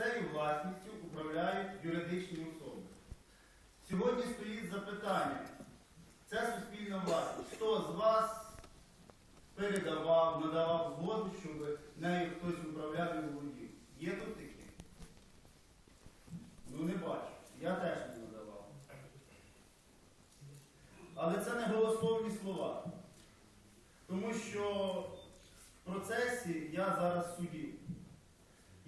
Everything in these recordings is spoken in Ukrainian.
цією власністю управляють юридичні особи. Сьогодні стоїть запитання. Це суспільна власність. Хто з вас передавав, надавав згоду, щоб нею хтось управляв і володів? Є тут такі? Ну не бачу. Я теж не надавав. Але це не голословні слова. Тому що в процесі я зараз судів.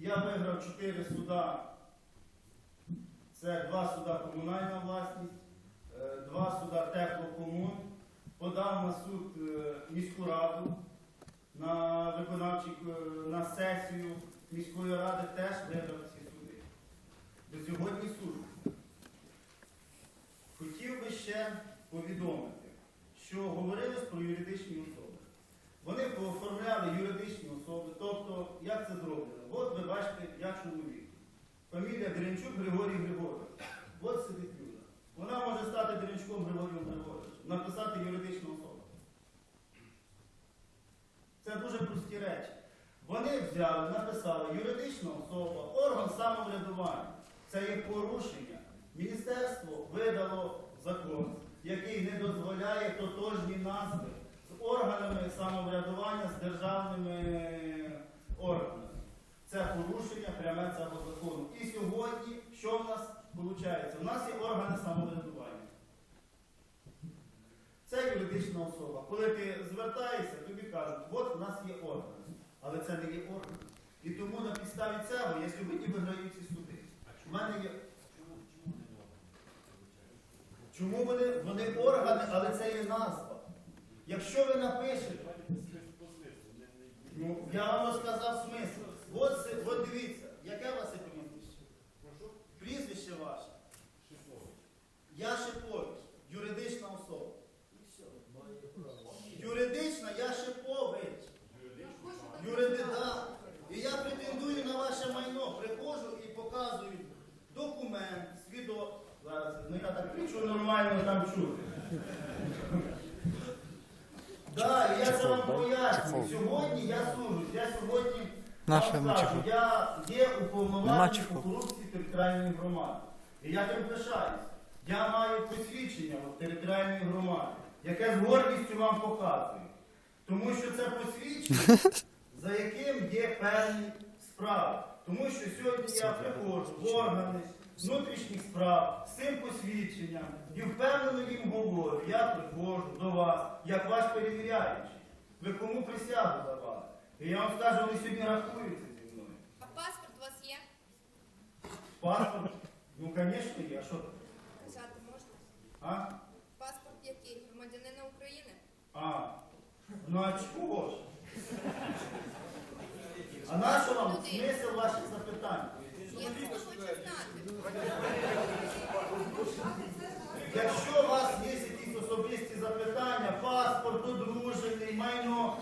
Я виграв чотири суда. Це два суда комунальна власність, е, два суда теплокомун. Подав на суд е, міську раду на виконавчий е, на сесію міської ради теж виграв ці суди. До сьогодні суд. Хотів би ще повідомити, що говорилось про юридичні особи. Вони пооформляли юридичні особи, тобто, як це зроблено? От ви бачите, я чоловік. Фамілія Гринчук Григорій Григорович. От сидить Люда. Вона може стати Гринчуком Григорієм Григоровичем, написати юридичну особу. Це дуже прості речі. Вони взяли, написали юридична особа, орган самоврядування. Це є порушення. Міністерство видало закон, який не дозволяє тотожні назви органами самоврядування, з державними органами. Це порушення пряме цього закону. І сьогодні, що в нас виходить? У нас є органи самоврядування. Це юридична особа. Коли ти звертаєшся, тобі кажуть, от в нас є органи. Але це не є органи. І тому на підставі цього я сьогодні виграю ці суди. У мене є. Чому вони, вони органи, але це є назва? Якщо ви напишете, ну, я вам розказав смисл. От, от дивіться, яке у вас є прізвище? Прізвище ваше. Я Шипович, юридична особа. Юридична, я Шипович. Юридида. І я претендую на ваше майно. Приходжу і показую документ, свідо. Зараз, ну я так кричу нормально там чути. Да, я це вам пояснюю. Сьогодні я служу. Я сьогодні Наша вам ми скажу, чого? я є Нема уповноважений по корупції територіальної громади. І я тим пишаюсь. Я маю посвідчення от територіальної громади, яке з гордістю вам показую. Тому що це посвідчення, за яким є певні справи. Тому що сьогодні я приходжу в органи внутрішніх справ з цим посвідченням і впевнено їм говорю, я приходжу до вас, як ваш перевіряючий. Ви кому присягу давали? І я вам скажу, вони сьогодні рахуються зі мною. А паспорт у вас є? Паспорт, ну, звісно, є. А що? Взяти можна? А? Паспорт який? Громадянина України? А. Ну а чого ж? А на що вам смисл ваших запитань? Я просто хочу знати. Якщо у вас є якісь особисті запитання, паспорт, одружений, майно,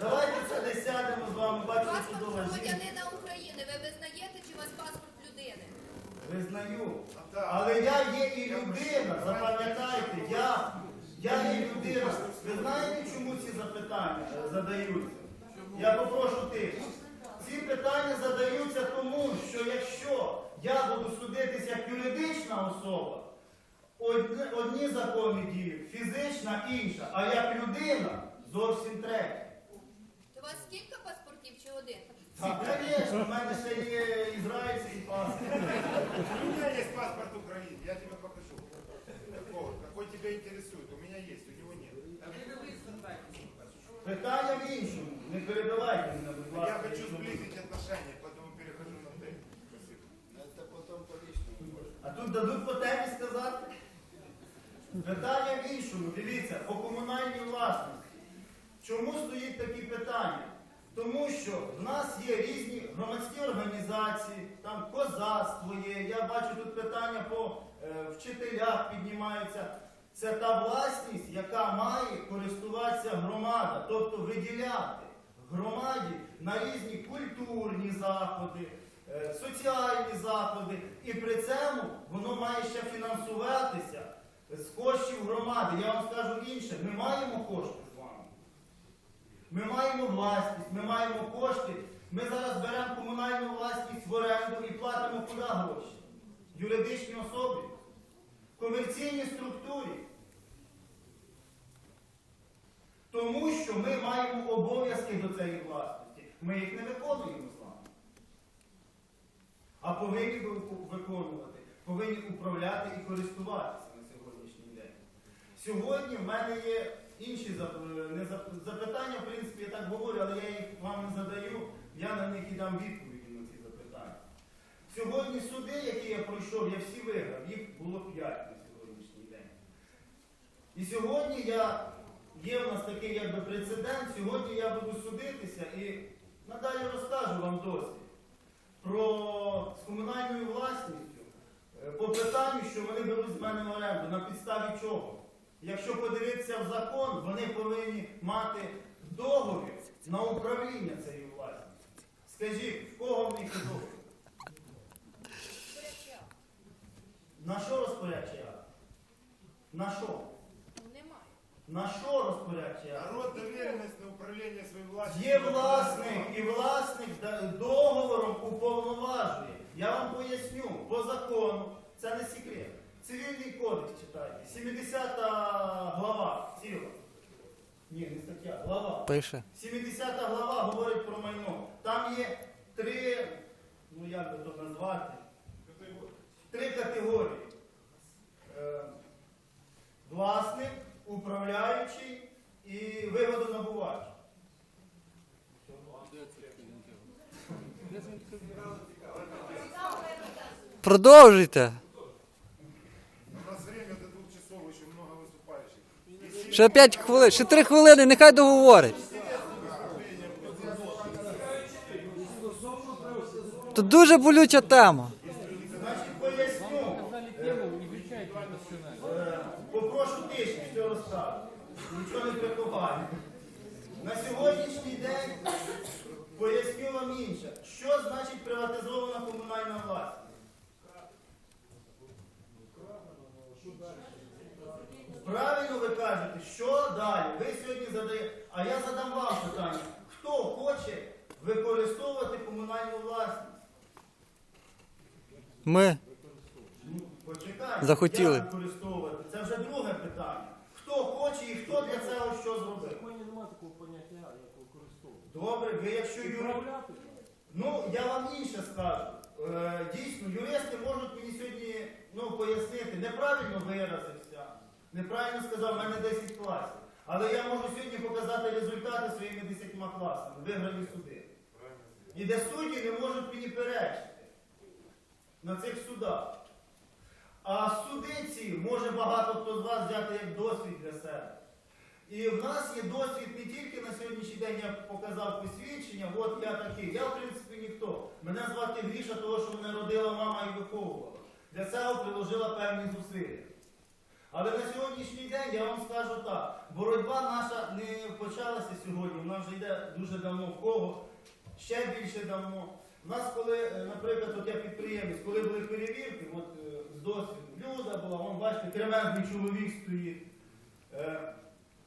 давайте це десь сядемо з вами, бачите, Паспорт чудова жінка. громадянина України. Ви визнаєте, чи у вас паспорт людини? Визнаю. Але я є і людина, запам'ятайте, я, я є людина. Ви знаєте, чому ці запитання е, задаються? Я попрошу тих. Ці питання задаються тому, що якщо я буду судитись як юридична особа, одні, одні закони діють, фізична інша, а як людина зовсім третя. То у вас кілька паспортів чи один? Так, звісно, в мене ще є ізраїльський паспорт. У меня есть паспорт Украины, я тебе покажу. Какого? Какой тебя интересует? У меня есть, у него нет. Питання в іншому. Не перебивайте мене, будь ласка. Я хочу Питання в іншому. Дивіться, по комунальній власності. Чому стоїть такі питання? Тому що в нас є різні громадські організації, там козацтво є. Я бачу тут питання по е, вчителях піднімаються. Це та власність, яка має користуватися громада, тобто виділяти громаді на різні культурні заходи, е, соціальні заходи. І при цьому воно має ще фінансуватися з коштів громади. Я вам скажу інше, ми маємо кошти з вами. Ми маємо власність, ми маємо кошти. Ми зараз беремо комунальну власність в оренду і беремо куди гроші? Юридичні особи, комерційні структурі. Тому що ми маємо обов'язки до цієї власності. Ми їх не виконуємо з вами. А повинні виконувати, повинні управляти і користуватися. Сьогодні в мене є інші зап- запитання, в принципі, я так говорю, але я їх вам не задаю, я на них і дам відповіді на ці запитання. Сьогодні суди, які я пройшов, я всі виграв, їх було п'ять на сьогоднішній день. І сьогодні я, є в нас такий якби прецедент, сьогодні я буду судитися і надалі розкажу вам досвід про з комунальною власністю е, по питанню, що вони беруть з мене в оренду, на підставі чого. Якщо подивитися в закон, вони повинні мати договір на управління цією власністю. Скажіть, в кого в них договір? На що розпорядчий акт? На що? Немає. На що розпорядчий акт? Народ доверенность на управление своей властью. Є власник, і власник договором уповноважує. Я вам поясню, по закону, це не секрет. Цивільний кодекс читайте. 70 глава ціла. Ні, не стаття, глава. Пише. 70 глава говорить про майно. Там є три, ну як би то назвати, три категорії. Е, власник, управляючий і вигодонабувач. Продовжуйте. Ще 5 хвилин, ще 3 хвилини, нехай договорить. Тут дуже болюча тема. Попрошу тиші, все розкажу. Нічого не приховаю. На сьогоднішній день поясню вам інше. Що значить приватизована комунальна власність? Правильно ви кажете, що далі? Ви сьогодні задаєте. А я задам вам питання. Хто хоче використовувати комунальну власність? Ми. Ну, Почекайте, Захотіли. як використовувати. Це вже друге питання. Хто хоче і хто для цього що зробив? законі немає такого поняття, як використовувати. Добре, ви якщо юрист. Управляти? Ну, я вам інше скажу. Е, дійсно, юристи можуть мені сьогодні ну, пояснити, неправильно виразився, неправильно сказав, в мене 10 класів. Але я можу сьогодні показати результати своїми 10 класами, виграні суди. І де судді не можуть мені перечити на цих судах. А суди ці може багато хто з вас взяти як досвід для себе. І в нас є досвід не тільки на сьогоднішній день я показав посвідчення, от я такий. Я, в принципі, ніхто. Мене звати Гріша, того, що мене родила мама і виховувала. Для цього приложила певні зусилля. Але на сьогоднішній день я вам скажу так, боротьба наша не почалася сьогодні, вона вже йде дуже давно в кого, ще більше давно. У нас, коли, е, наприклад, от я підприємець, коли були перевірки, от е, з досвіду, Люда була, вон бачите, кремезний чоловік стоїть. Е,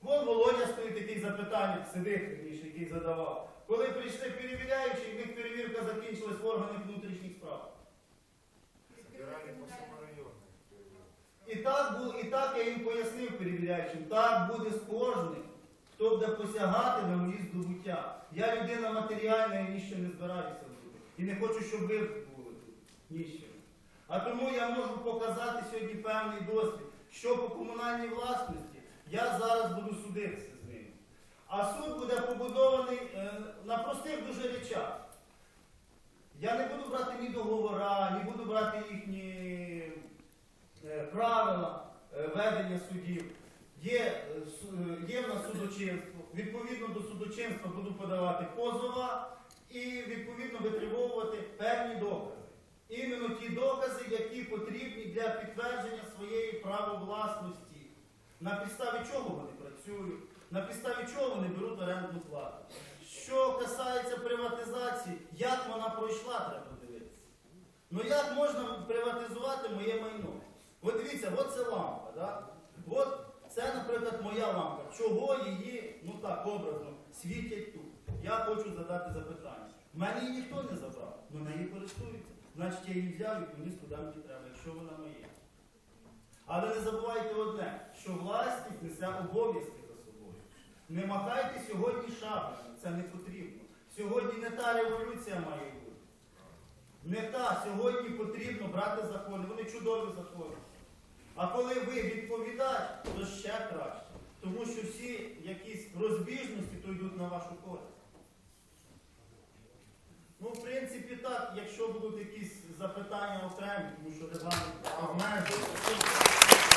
Вон Володя стоїть, який запитання, сидить, вірніше, який задавав. Коли прийшли перевіряючі, в них перевірка закінчилась в органах внутрішніх справ. І так, бу- і так я їм пояснив перевіряючим, так буде з кожним, хто буде посягати на мої здобуття. Я людина матеріальна і ніщо не збираюся бути. І не хочу, щоб ви були тут. Ніщо. А тому я можу показати сьогодні певний досвід, що по комунальній власності я зараз буду судитися з ними. А суд буде побудований е, на простих дуже речах. Я не буду брати ні договора, не буду брати їхні правила е, ведення судів. Є, е, е, є в нас судочинство. Відповідно до судочинства буду подавати позова і відповідно витримовувати певні докази. Іменно ті докази, які потрібні для підтвердження своєї правовласності. На підставі чого вони працюють, на підставі чого вони беруть орендну плату. Що касається приватизації, як вона пройшла, треба дивитися. Ну як можна приватизувати моє майно? От дивіться, от це лампа. Да? От це, наприклад, моя лампа. Чого її, ну так, образно, світять тут? Я хочу задати запитання. В мене її ніхто не забрав, але неї користуються. значить я її взяв і поніс туди треба, якщо вона моя. Але не забувайте одне, що власність несе обов'язки за собою. Не махайте сьогодні шаблями, це не потрібно. Сьогодні не та революція має бути. Не та, сьогодні потрібно брати закони, вони чудові закони. А коли ви відповідаєте, то ще краще. Тому що всі якісь розбіжності то йдуть на вашу користь. Ну, в принципі, так, якщо будуть якісь запитання окремі, тому що регламент обмежує.